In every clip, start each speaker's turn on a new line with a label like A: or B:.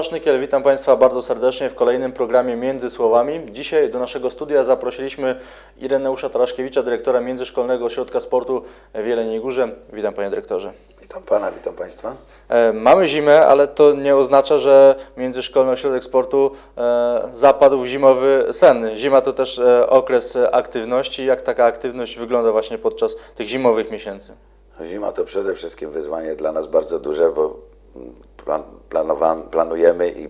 A: Tomasz Nykiel, witam Państwa bardzo serdecznie w kolejnym programie Między Słowami. Dzisiaj do naszego studia zaprosiliśmy Ireneusza Taraszkiewicza, dyrektora Międzyszkolnego Ośrodka Sportu w Jeleniej Górze. Witam Panie Dyrektorze.
B: Witam Pana, witam Państwa.
A: E, Mamy zimę, ale to nie oznacza, że Międzyszkolny Ośrodek Sportu e, zapadł w zimowy sen. Zima to też e, okres aktywności. Jak taka aktywność wygląda właśnie podczas tych zimowych miesięcy?
B: Zima to przede wszystkim wyzwanie dla nas bardzo duże, bo planujemy i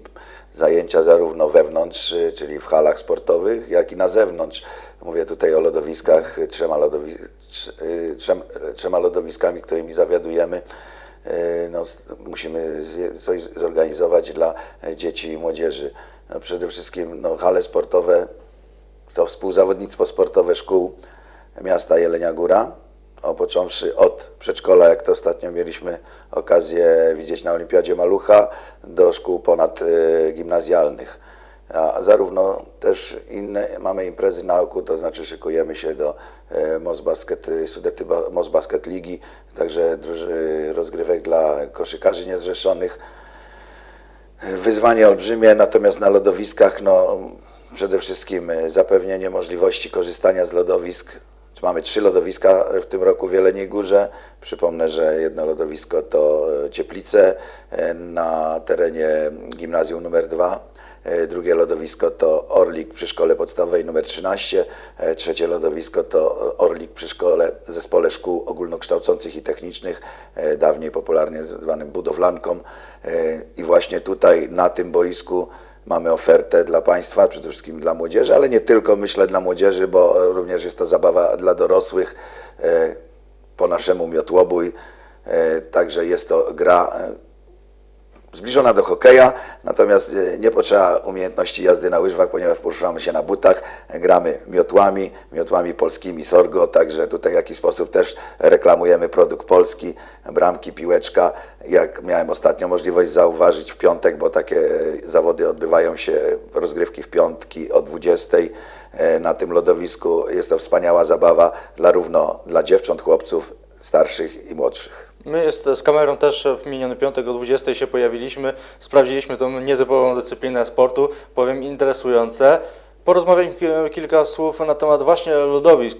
B: zajęcia zarówno wewnątrz, y, czyli w halach sportowych, jak i na zewnątrz. Mówię tutaj o lodowiskach, trzema, lodowi, y, trzem, trzema lodowiskami, którymi zawiadujemy. Y, No, musimy coś zorganizować dla dzieci i młodzieży. No, przede wszystkim no, hale sportowe to współzawodnictwo sportowe szkół miasta Jelenia Góra, o, począwszy od przedszkola, jak to ostatnio mieliśmy okazję widzieć na Olimpiadzie Malucha, do szkół ponadgimnazjalnych. A zarówno też inne mamy imprezy na oku, to znaczy szykujemy się do e, Moz Basket, Sudety Ba- Moz Basket Ligi, także rozgrywek dla koszykarzy niezrzeszonych. Wyzwanie olbrzymie, natomiast na lodowiskach no, przede wszystkim zapewnienie możliwości korzystania z lodowisk. Mamy trzy lodowiska w tym roku w Jeleniej Górze. Przypomnę, że jedno lodowisko to e, Cieplice e, na terenie gimnazjum numer 2. Drugie lodowisko to Orlik przy szkole podstawowej numer 13. E, Trzecie lodowisko to Orlik przy szkole, zespole szkół ogólnokształcących i technicznych, e, dawniej popularnie zwanym budowlanką. E, I właśnie tutaj na tym boisku mamy ofertę dla Państwa, przede wszystkim dla młodzieży, ale nie tylko myślę dla młodzieży, bo również jest to zabawa dla dorosłych e, po naszemu miotłobój. E, Także jest to gra e, zbliżona do hokeja, natomiast e, nie potrzeba umiejętności jazdy na łyżwach, ponieważ poruszamy się na butach, gramy miotłami, miotłami polskimi Sorgo, także tutaj w jakiś sposób też reklamujemy produkt polski, bramki, piłeczka. Jak miałem ostatnio możliwość zauważyć w piątek, bo takie e, zawody odbywają się, rozgrywki w piątki o 20 e, na tym lodowisku. Jest to wspaniała zabawa dla równo dla dziewcząt, chłopców, starszych i młodszych.
A: My z kamerą też w miniony piątek o 20 się pojawiliśmy, sprawdziliśmy tą nietypową dyscyplinę sportu, powiem interesujące. Porozmawiajmy ki- kilka słów na temat właśnie lodowisk.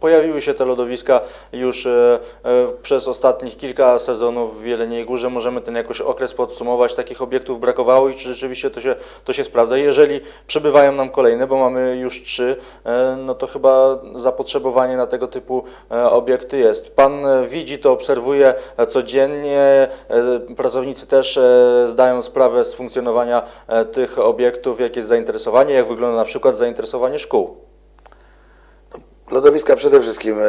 A: Pojawiły się te lodowiska już e, e, przez ostatnich kilka sezonów w Jeleniej Górze. Możemy ten jakoś okres podsumować. Takich obiektów brakowało i czy rzeczywiście to się, to się sprawdza. Jeżeli przybywają nam kolejne, bo mamy już trzy, e, no to chyba zapotrzebowanie na tego typu obiekty jest. Pan widzi to, obserwuje codziennie. Pracownicy też zdają sprawę z funkcjonowania tych obiektów, jakie jest zainteresowanie, jak wygląda na przykład zainteresowanie szkół.
B: Lodowiska przede wszystkim e,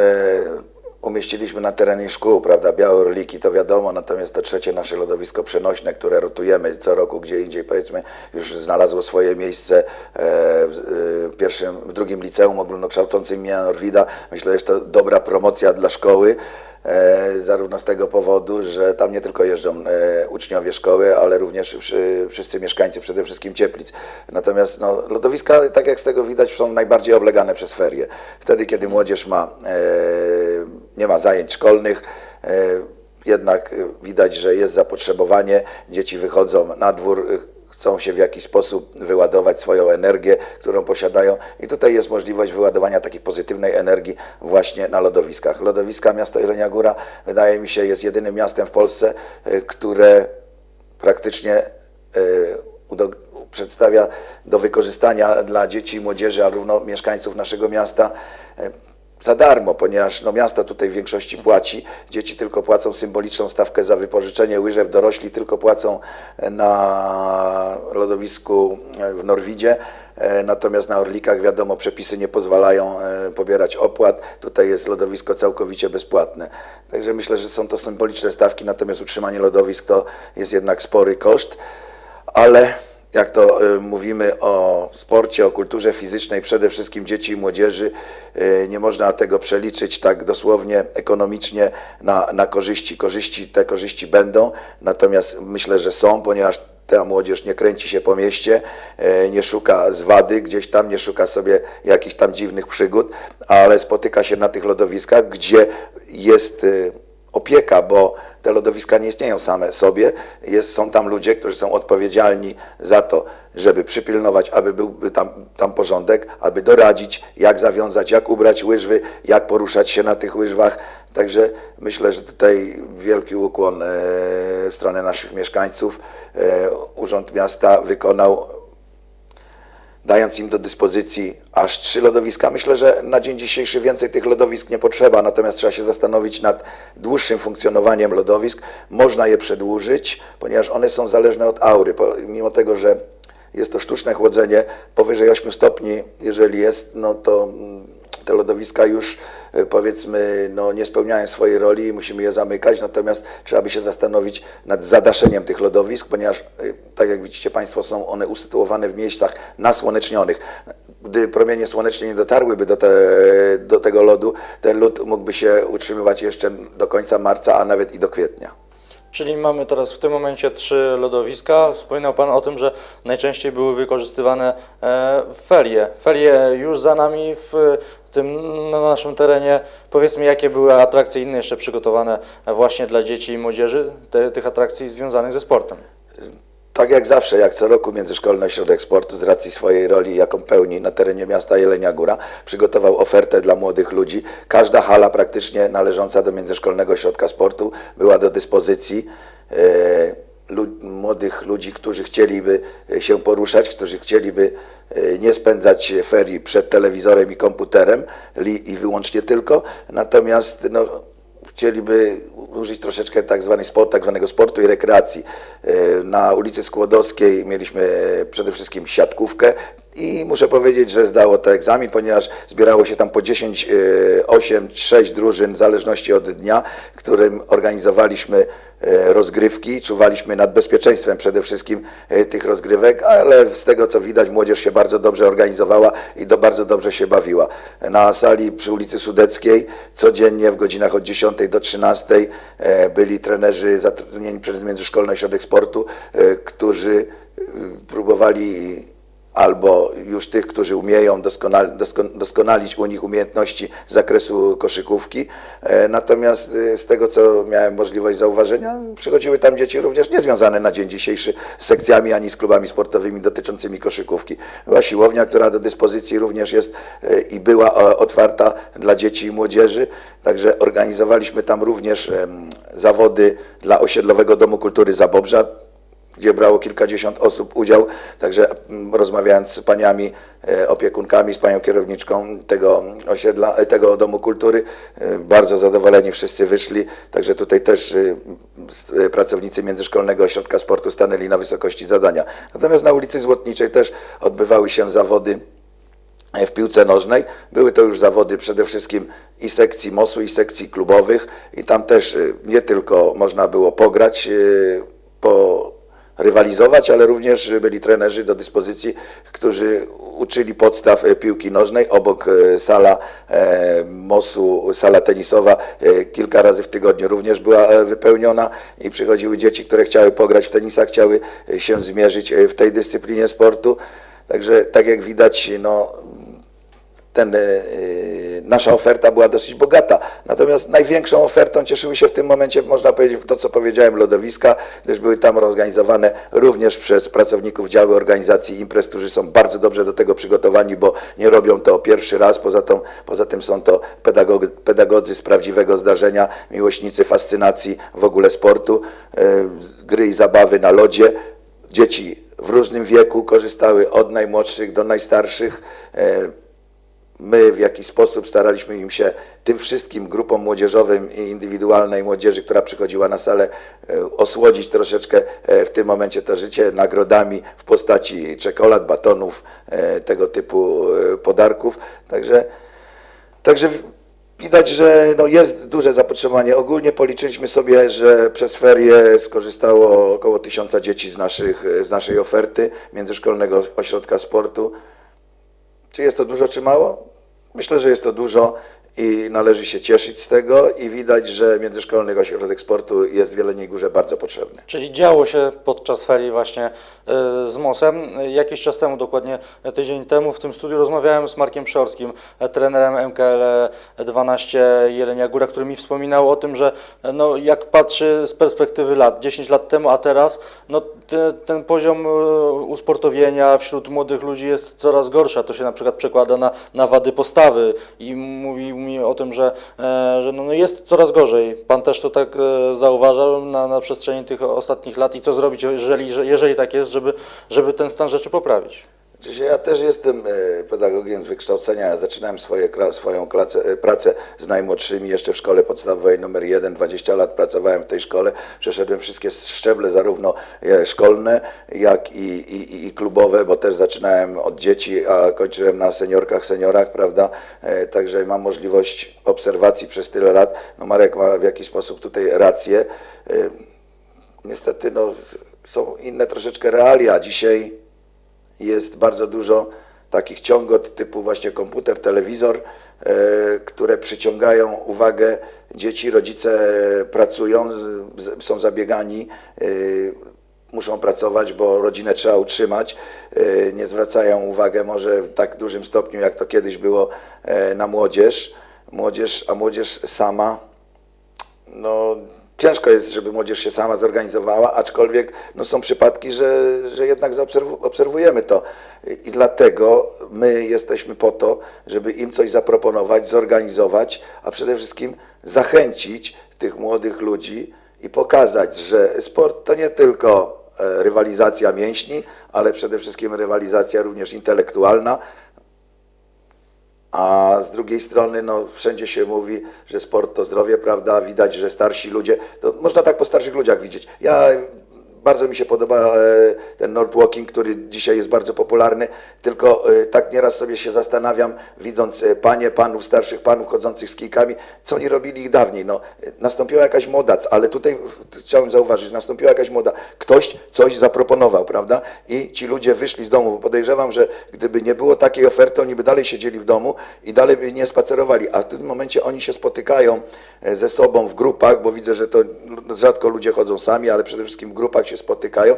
B: umieściliśmy na terenie szkół, prawda? Białe orliki to wiadomo, natomiast to trzecie nasze lodowisko przenośne, które rotujemy co roku gdzie indziej, powiedzmy, już znalazło swoje miejsce e, e, w pierwszym, w drugim liceum ogólnokształcącym imienia Norwida. Myślę, że to dobra promocja dla szkoły. E, zarówno z tego powodu, że tam nie tylko jeżdżą e, uczniowie szkoły, ale również wszy, wszyscy mieszkańcy, przede wszystkim Cieplic. Natomiast no, lodowiska, tak jak z tego widać, są najbardziej oblegane przez ferie. Wtedy, kiedy młodzież ma, e, nie ma zajęć szkolnych, jednak widać, że jest zapotrzebowanie, dzieci wychodzą na dwór, chcą się w jakiś sposób wyładować swoją energię, którą posiadają i tutaj jest możliwość wyładowania takiej pozytywnej energii właśnie na lodowiskach. Lodowiska miasta Jelenia Góra wydaje mi się jest jedynym miastem w Polsce, y, które praktycznie y, przedstawia do wykorzystania dla dzieci i młodzieży, a równo mieszkańców naszego miasta y, za darmo, ponieważ no, miasto tutaj w większości płaci. Dzieci tylko płacą symboliczną stawkę za wypożyczenie łyżew, dorośli tylko płacą na lodowisku w Norwidzie. E, Natomiast na Orlikach, wiadomo, przepisy nie pozwalają e, pobierać opłat. Tutaj jest lodowisko całkowicie bezpłatne. Także myślę, że są to symboliczne stawki, natomiast utrzymanie lodowisk to jest jednak spory koszt. Ale jak to y, mówimy o sporcie, o kulturze fizycznej, przede wszystkim dzieci i młodzieży, y, nie można tego przeliczyć tak dosłownie ekonomicznie na, na korzyści. Korzyści, te korzyści będą, natomiast myślę, że są, ponieważ ta młodzież nie kręci się po mieście, e, nie szuka zwady gdzieś tam, nie szuka sobie jakichś tam dziwnych przygód, ale spotyka się na tych lodowiskach, gdzie jest opieka, bo te lodowiska nie istnieją same sobie. Jest, są tam ludzie, którzy są odpowiedzialni za to, żeby przypilnować, aby byłby tam, tam porządek, aby doradzić, jak zawiązać, jak ubrać łyżwy, jak poruszać się na tych łyżwach. Także myślę, że tutaj wielki ukłon e, w stronę naszych mieszkańców. E, Urząd Miasta wykonał dając im do dyspozycji aż trzy lodowiska. Myślę, że na dzień dzisiejszy więcej tych lodowisk nie potrzeba, natomiast trzeba się zastanowić nad dłuższym funkcjonowaniem lodowisk. Można je przedłużyć, ponieważ one są zależne od aury. Mimo tego, że jest to sztuczne chłodzenie powyżej 8 stopni, jeżeli jest, no to mm, te lodowiska już e, powiedzmy no, nie spełniają swojej roli i musimy je zamykać, natomiast trzeba by się zastanowić nad zadaszeniem tych lodowisk, ponieważ e, tak jak widzicie Państwo są one usytuowane w miejscach nasłonecznionych. Gdy promienie słoneczne nie dotarłyby do, te, do tego lodu, ten lód mógłby się utrzymywać jeszcze do końca marca, a nawet i do kwietnia.
A: Czyli mamy teraz w tym momencie trzy lodowiska. Wspominał Pan o tym, że najczęściej były wykorzystywane e, ferie. Ferie już za nami w tym na naszym terenie. Powiedzmy, jakie były atrakcje inne jeszcze przygotowane właśnie dla dzieci i młodzieży, te, tych atrakcji związanych ze sportem.
B: Tak jak zawsze, jak co roku Międzyszkolny Ośrodek Sportu z racji swojej roli, jaką pełni na terenie miasta Jelenia Góra, przygotował ofertę dla młodych ludzi. Każda hala praktycznie należąca do Międzyszkolnego Ośrodka Sportu była do dyspozycji e, młodych ludzi, którzy chcieliby e, się poruszać, którzy chcieliby e, nie spędzać ferii przed telewizorem i komputerem li, i wyłącznie tylko, natomiast no, chcieliby użyć troszeczkę tak, zwany sport, tak zwanego sportu i rekreacji. E, Na ulicy Skłodowskiej mieliśmy e, przede wszystkim siatkówkę i muszę powiedzieć, że zdało to egzamin, ponieważ zbierało się tam po 10, e, 8, 6 drużyn w zależności od dnia, którym organizowaliśmy e, rozgrywki, czuwaliśmy nad bezpieczeństwem przede wszystkim e, tych rozgrywek, ale z tego co widać młodzież się bardzo dobrze organizowała i do, bardzo dobrze się bawiła. Na sali przy ulicy Sudeckiej codziennie w godzinach od 10 do 13 e, byli trenerzy zatrudnieni przez Międzyszkolny Ośrodek Sportu, którzy próbowali albo już tych, którzy umieją doskonal, doskon, doskonalić u nich umiejętności z zakresu koszykówki. E, Natomiast e, z tego, co miałem możliwość zauważenia, przychodziły tam dzieci również niezwiązane na dzień dzisiejszy z sekcjami ani z klubami sportowymi dotyczącymi koszykówki. Była siłownia, która do dyspozycji również jest e, i była otwarta dla dzieci i młodzieży. Także organizowaliśmy tam również zawody dla Osiedlowego Domu Kultury Zabobrza gdzie brało kilkadziesiąt osób udział, także mm, rozmawiając z paniami e, opiekunkami, z panią kierowniczką tego osiedla, e, tego Domu Kultury, e, bardzo zadowoleni wszyscy wyszli, także tutaj też e, pracownicy Międzyszkolnego Ośrodka Sportu stanęli na wysokości zadania. Natomiast na ulicy Złotniczej też odbywały się zawody w piłce nożnej. Były to już zawody przede wszystkim i sekcji MOS-u, i sekcji klubowych i tam też e, nie tylko można było pograć, e, po rywalizować, ale również byli trenerzy do dyspozycji, którzy uczyli podstaw e, piłki nożnej. Obok e, sala e, MOS-u, sala tenisowa kilka razy w tygodniu również była wypełniona i przychodziły dzieci, które chciały pograć w tenisa, chciały się zmierzyć w tej dyscyplinie sportu. Także tak jak widać, no, ten, nasza oferta była dosyć bogata. Natomiast największą ofertą cieszyły się w tym momencie, można powiedzieć, to co powiedziałem, lodowiska, gdyż były tam organizowane również przez pracowników działu organizacji imprez, którzy są bardzo dobrze do tego przygotowani, bo nie robią to pierwszy raz. Poza, tą, poza tym są to pedagogy, pedagodzy z prawdziwego zdarzenia, miłośnicy fascynacji w ogóle sportu, e, gry i zabawy na lodzie. Dzieci w różnym wieku korzystały od najmłodszych do najstarszych. My w jakiś sposób staraliśmy im się, tym wszystkim grupom młodzieżowym i indywidualnej młodzieży, która przychodziła na salę, e, osłodzić troszeczkę e, w tym momencie to życie nagrodami w postaci czekolad, batonów, e, tego typu podarków. Także, także widać, że no jest duże zapotrzebowanie. Ogólnie policzyliśmy sobie, że przez ferie skorzystało około tysiąca dzieci z, naszych, z naszej oferty Międzyszkolnego Ośrodka Sportu. Czy jest to dużo, czy mało? Myślę, że jest to dużo i należy się cieszyć z tego i widać, że Międzyszkolny Ośrodek Sportu jest w Jeleniej Górze bardzo potrzebny.
A: Czyli działo się podczas ferii właśnie e, z MOS-em. Jakiś czas temu, dokładnie tydzień temu, w tym studiu rozmawiałem z Markiem Przorskim, trenerem MKL 12 Jelenia Góra, który mi wspominał o tym, że no, jak patrzy z perspektywy lat, 10 lat temu, a teraz, no, te, ten poziom e, usportowienia wśród młodych ludzi jest coraz gorszy. To się na przykład przekłada na, na wady postawy i mówi mi o tym, że, e, że no, no jest coraz gorzej. Pan też to tak e, zauważał na, na przestrzeni tych ostatnich lat i co zrobić, jeżeli, że- jeżeli tak jest, żeby, żeby ten stan rzeczy poprawić?
B: Oczywiście ja też jestem e, pedagogiem z wykształcenia. Ja zaczynałem swoje, swoją klacę, e, pracę z najmłodszymi jeszcze w szkole podstawowej numer 1. 20 lat pracowałem w tej szkole. Przeszedłem wszystkie szczeble, zarówno e, szkolne, jak i, i, i klubowe, bo też zaczynałem od dzieci, a kończyłem na seniorkach, seniorach, prawda? Także mam możliwość obserwacji przez tyle lat. No Marek ma w jakiś sposób tutaj rację. Niestety no, są inne troszeczkę realia. Dzisiaj jest bardzo dużo takich ciągot typu właśnie komputer, telewizor, e, które przyciągają uwagę dzieci. Rodzice pracują, są zabiegani, e, muszą pracować, bo rodzinę trzeba utrzymać. E, nie zwracają uwagę może w tak dużym stopniu, jak to kiedyś było na młodzież. Młodzież, a młodzież sama no, ciężko jest, żeby młodzież się sama zorganizowała, aczkolwiek no, są przypadki, że, że jednak obserwujemy to. I i dlatego my jesteśmy po to, żeby im coś zaproponować, zorganizować, a przede wszystkim zachęcić tych młodych ludzi i pokazać, że sport to nie tylko e, rywalizacja mięśni, ale przede wszystkim rywalizacja również intelektualna, a z drugiej strony, no, wszędzie się mówi, że sport to zdrowie, prawda? Widać, że starsi ludzie, to można tak po starszych ludziach widzieć. Ja bardzo mi się podoba e, ten North Walking, który dzisiaj jest bardzo popularny, tylko e, tak nieraz sobie się zastanawiam, widząc e, panie, panów, starszych panów chodzących z kijkami, co oni robili ich dawniej. No, nastąpiła jakaś moda, ale tutaj chciałem zauważyć, nastąpiła jakaś moda. Ktoś coś zaproponował, prawda? I ci ludzie wyszli z domu, bo podejrzewam, że gdyby nie było takiej oferty, oni by dalej siedzieli w domu i dalej by nie spacerowali, a w tym momencie oni się spotykają ze sobą w grupach, bo widzę, że to rzadko ludzie chodzą sami, ale przede wszystkim w grupach się spotykają.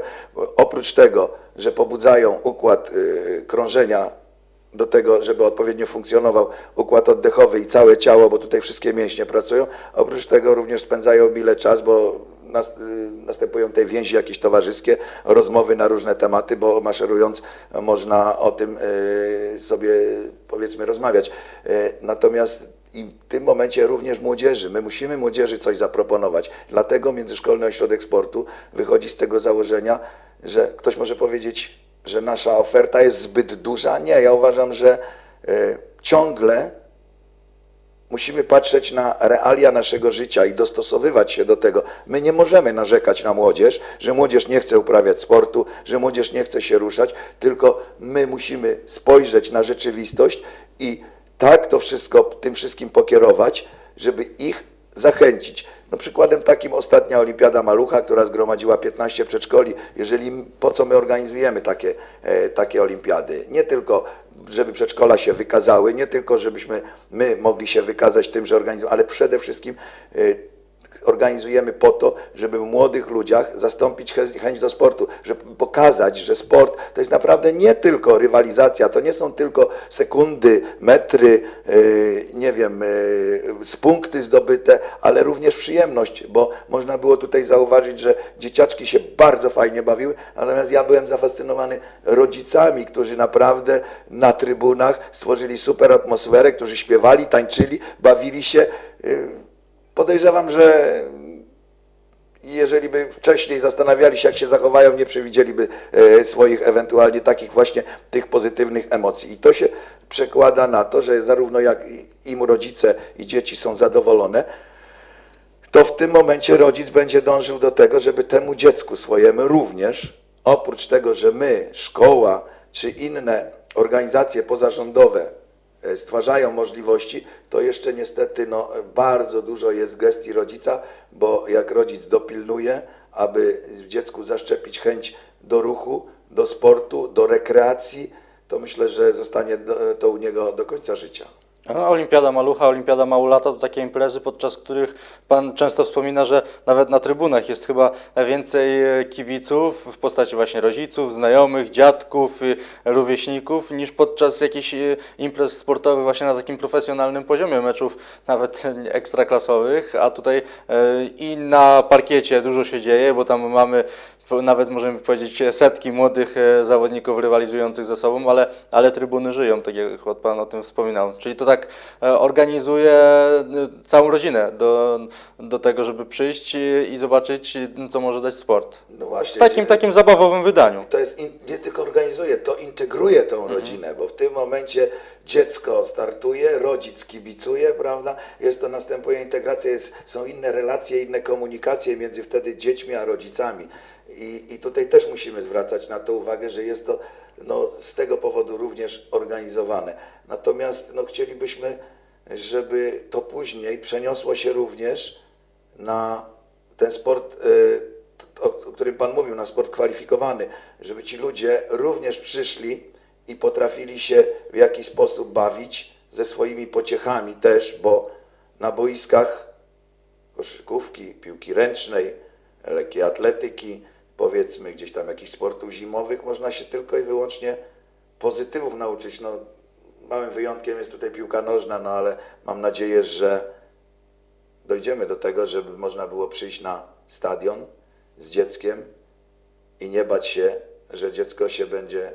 B: Oprócz tego, że pobudzają układ y, krążenia do tego, żeby odpowiednio funkcjonował układ oddechowy i całe ciało, bo tutaj wszystkie mięśnie pracują. Oprócz tego również spędzają mile czas, bo y, następują te więzi jakieś towarzyskie, rozmowy na różne tematy, bo maszerując można o tym y, sobie powiedzmy rozmawiać. Natomiast i w tym momencie również młodzieży. My musimy młodzieży coś zaproponować. Dlatego Międzyszkolny Ośrodek Sportu wychodzi z tego założenia, że ktoś może powiedzieć, że nasza oferta jest zbyt duża. Nie, ja uważam, że y, ciągle musimy patrzeć na realia naszego życia i dostosowywać się do tego. My nie możemy narzekać na młodzież, że młodzież nie chce uprawiać sportu, że młodzież nie chce się ruszać, tylko my musimy spojrzeć na rzeczywistość i tak to wszystko, tym wszystkim pokierować, żeby ich zachęcić. No przykładem takim ostatnia Olimpiada Malucha, która zgromadziła 15 przedszkoli. Jeżeli, po co my organizujemy takie, e, takie olimpiady? Nie tylko, żeby przedszkola się wykazały, nie tylko, żebyśmy my mogli się wykazać tym, że organizujemy, ale przede wszystkim e, organizujemy po to, żeby w młodych ludziach zastąpić chę- chęć do sportu, żeby pokazać, że sport to jest naprawdę nie tylko rywalizacja, to nie są tylko sekundy, metry, yy, nie wiem, yy, z punkty zdobyte, ale również przyjemność, bo można było tutaj zauważyć, że dzieciaczki się bardzo fajnie bawiły, natomiast ja byłem zafascynowany rodzicami, którzy naprawdę na trybunach stworzyli super atmosferę, którzy śpiewali, tańczyli, bawili się. Podejrzewam, że jeżeli by wcześniej zastanawiali się, jak się zachowają, nie przewidzieliby e, swoich ewentualnie takich właśnie tych pozytywnych emocji. I to się przekłada na to, że zarówno jak im rodzice i dzieci są zadowolone, to w tym momencie rodzic będzie dążył do tego, żeby temu dziecku swojemu również, oprócz tego, że my, szkoła czy inne organizacje pozarządowe stwarzają możliwości, to jeszcze niestety no, bardzo dużo jest gestii rodzica, bo jak rodzic dopilnuje, aby w dziecku zaszczepić chęć do ruchu, do sportu, do rekreacji, to myślę, że zostanie to u niego do końca życia.
A: Olimpiada Malucha, Olimpiada Małolata to takie imprezy, podczas których Pan często wspomina, że nawet na trybunach jest chyba więcej e, kibiców w postaci właśnie rodziców, znajomych, dziadków, y, rówieśników niż podczas jakichś e, imprez sportowych właśnie na takim profesjonalnym poziomie, meczów nawet e, ekstraklasowych, a tutaj e, i na parkiecie dużo się dzieje, bo tam mamy nawet możemy powiedzieć setki młodych e, zawodników rywalizujących ze sobą, ale, ale trybuny żyją, tak jak Pan o tym wspominał. Czyli to tak e, organizuje e, całą rodzinę do, do tego, żeby przyjść i, zobaczyć, e, co może dać sport.
B: No właśnie.
A: W takim, takim zabawowym wydaniu.
B: To jest in, nie tylko organizuje, to integruje tą rodzinę, bo w tym momencie dziecko startuje, rodzic kibicuje, prawda? Jest to następuje integracja, jest, są inne relacje, inne komunikacje między wtedy dziećmi a rodzicami. I, I tutaj też musimy zwracać na to uwagę, że jest to no, z tego powodu również organizowane. Natomiast no, chcielibyśmy, żeby to później przeniosło się również na ten sport, y, o, o którym Pan mówił, na sport kwalifikowany, żeby ci ludzie również przyszli i potrafili się w jakiś sposób bawić ze swoimi pociechami też, bo na boiskach koszykówki, piłki ręcznej, lekkiej atletyki, powiedzmy gdzieś tam jakichś sportów zimowych, można się tylko i wyłącznie pozytywów nauczyć. No, małym wyjątkiem jest tutaj piłka nożna, no ale mam nadzieję, że dojdziemy do tego, żeby można było przyjść na stadion z dzieckiem i nie bać się, że dziecko się będzie,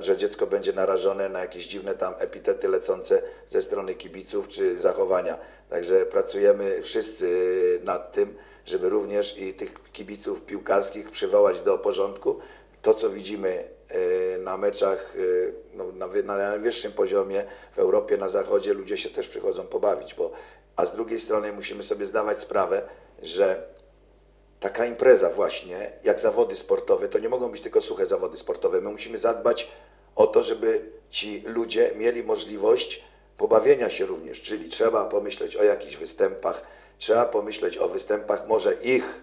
B: że dziecko będzie narażone na jakieś dziwne tam epitety lecące ze strony kibiców czy zachowania. Także pracujemy wszyscy nad tym, żeby również i tych kibiców piłkarskich przywołać do porządku. To, co widzimy e, na meczach e, no, na, na najwyższym poziomie w Europie, na Zachodzie, ludzie się też przychodzą pobawić, bo, a z drugiej strony musimy sobie zdawać sprawę, że taka impreza właśnie, jak zawody sportowe, to nie mogą być tylko suche zawody sportowe. My musimy zadbać o to, żeby ci ludzie mieli możliwość pobawienia się również, czyli trzeba pomyśleć o jakichś występach, trzeba pomyśleć o występach może ich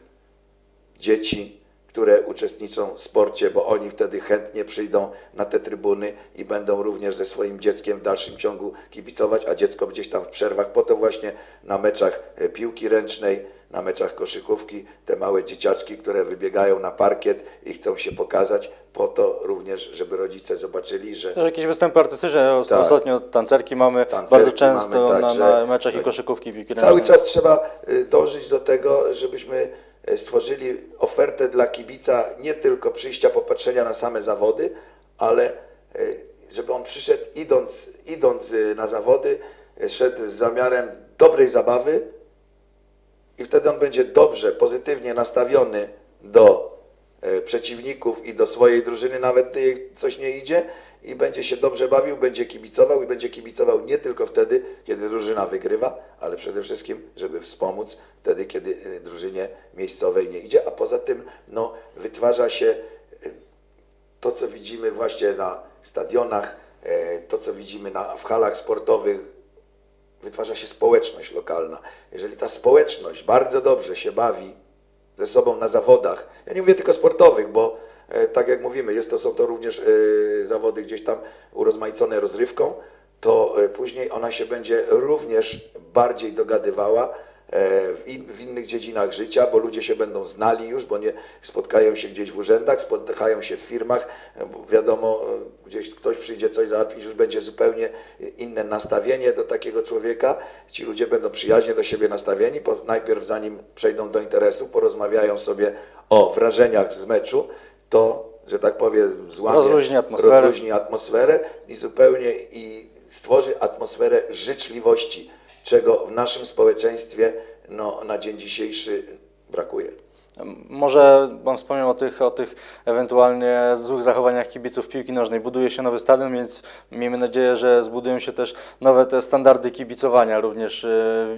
B: dzieci, które uczestniczą w sporcie, bo oni wtedy chętnie przyjdą na te trybuny i będą również ze swoim dzieckiem w dalszym ciągu kibicować, a dziecko gdzieś tam w przerwach, po to właśnie na meczach e, piłki ręcznej, na meczach koszykówki, te małe dzieciaczki, które wybiegają na parkiet i chcą się pokazać, po to również, żeby rodzice zobaczyli, że
A: Też jakieś występy artystyczne,
B: Tak.
A: ostatnio tancerki mamy
B: Tancerki
A: bardzo często
B: mamy,
A: na,
B: także-
A: na meczach i koszykówki piłki
B: Cały czas trzeba y, dążyć do tego, żebyśmy stworzyli ofertę dla kibica nie tylko przyjścia, popatrzenia na same zawody, ale y, żeby on przyszedł idąc, idąc y, na zawody, szedł z zamiarem dobrej zabawy i wtedy on będzie dobrze, pozytywnie nastawiony do e, przeciwników i do swojej drużyny, nawet gdy coś nie idzie i będzie się dobrze bawił, będzie kibicował i będzie kibicował nie tylko wtedy, kiedy drużyna wygrywa, ale przede wszystkim, żeby wspomóc wtedy, kiedy e, drużynie miejscowej nie idzie, a poza tym no, wytwarza się e, to, co widzimy właśnie na stadionach, e, to, co widzimy na, w halach sportowych, wytwarza się społeczność lokalna. Jeżeli ta społeczność bardzo dobrze się bawi ze sobą na zawodach, ja nie mówię tylko sportowych, bo tak jak mówimy, jest to, są to również e, zawody gdzieś tam urozmaicone rozrywką, to e, później ona się będzie również bardziej dogadywała e, w, in, w innych dziedzinach życia, bo ludzie się będą znali już, bo nie spotkają się gdzieś w urzędach, spotkają się w firmach, e, wiadomo, e, gdzieś ktoś przyjdzie coś załatwić, już będzie zupełnie inne nastawienie do takiego człowieka. Ci ludzie będą przyjaźnie do siebie nastawieni, najpierw zanim przejdą do interesu, porozmawiają sobie o wrażeniach z meczu, to, że tak powiem, złamie,
A: Rozluźni atmosferę.
B: rozluźni atmosferę i zupełnie i stworzy atmosferę życzliwości, czego w naszym społeczeństwie no, na dzień dzisiejszy brakuje.
A: Może Pan wspomniał o tych, o tych ewentualnie złych zachowaniach kibiców piłki nożnej. Buduje się nowy stadion, więc miejmy nadzieję, że zbudują się też nowe te standardy kibicowania również e,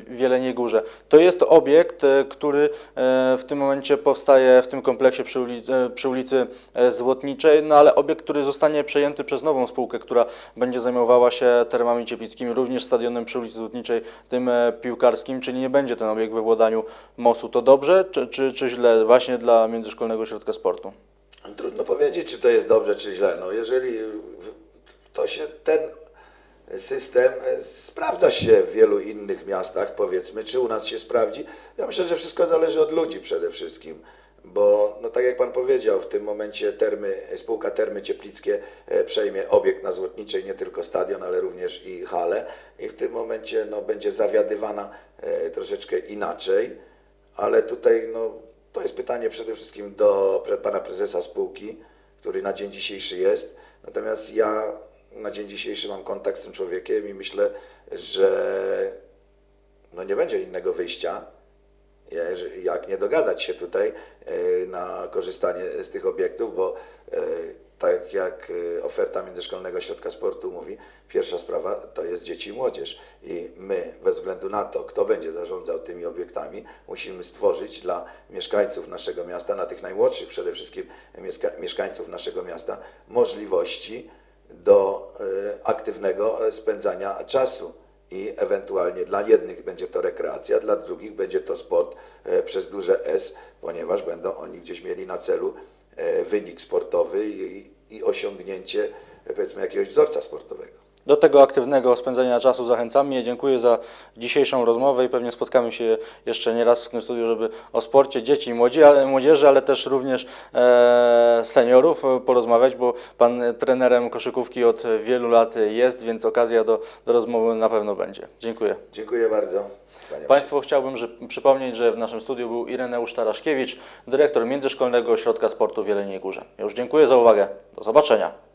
A: w Jeleniej Górze. To jest obiekt, e, który e, w tym momencie powstaje w tym kompleksie przy ulicy, przy ulicy Złotniczej, no ale obiekt, który zostanie przejęty przez nową spółkę, która będzie zajmowała się termami cieplickimi, również stadionem przy ulicy Złotniczej, tym piłkarskim, czyli nie będzie ten obiekt we władaniu MOS-u. To dobrze, czy, czy, czy źle właśnie dla Międzyszkolnego Ośrodka Sportu?
B: Trudno powiedzieć, czy to jest dobrze, czy źle. No, jeżeli to się ten system e, sprawdza się w wielu innych miastach, powiedzmy, czy u nas się sprawdzi. Ja myślę, że wszystko zależy od ludzi przede wszystkim, bo no tak jak Pan powiedział, w tym momencie termy, spółka Termy Cieplickie e, przejmie obiekt na Złotniczej, nie tylko stadion, ale również i halę i w tym momencie no, będzie zawiadywana e, troszeczkę inaczej, ale tutaj no, to jest pytanie przede wszystkim do Pana Prezesa spółki, który na dzień dzisiejszy jest, natomiast ja na dzień dzisiejszy mam kontakt z tym człowiekiem i myślę, że no nie będzie innego wyjścia, jeż- jak nie dogadać się tutaj e, na korzystanie z tych obiektów, bo e, tak jak e, oferta Międzyszkolnego Ośrodka Sportu mówi, pierwsza sprawa to jest dzieci i młodzież. I my, bez względu na to, kto będzie zarządzał tymi obiektami, musimy stworzyć dla mieszkańców naszego miasta, na tych najmłodszych przede wszystkim mieszka- mieszkańców naszego miasta, możliwości do e, aktywnego e, spędzania czasu. I ewentualnie dla jednych będzie to rekreacja, dla drugich będzie to sport e, przez duże S, ponieważ będą oni gdzieś mieli na celu wynik sportowy i, i osiągnięcie e, powiedzmy jakiegoś wzorca sportowego.
A: Do tego aktywnego spędzania czasu zachęcamy. Ja dziękuję za dzisiejszą rozmowę i pewnie spotkamy się jeszcze nie raz w tym studiu, żeby o sporcie dzieci i młodzi, ale, młodzieży, ale też również e, seniorów e, porozmawiać, bo Pan trenerem koszykówki od wielu lat jest, więc okazja do, do rozmowy na pewno będzie. Dziękuję.
B: Dziękuję bardzo. Panie
A: Państwu chciałbym że, przypomnieć, że w naszym studiu był Ireneusz Taraszkiewicz, dyrektor Międzyszkolnego Ośrodka Sportu w Jeleniej Górze. Ja już dziękuję za uwagę. Do zobaczenia.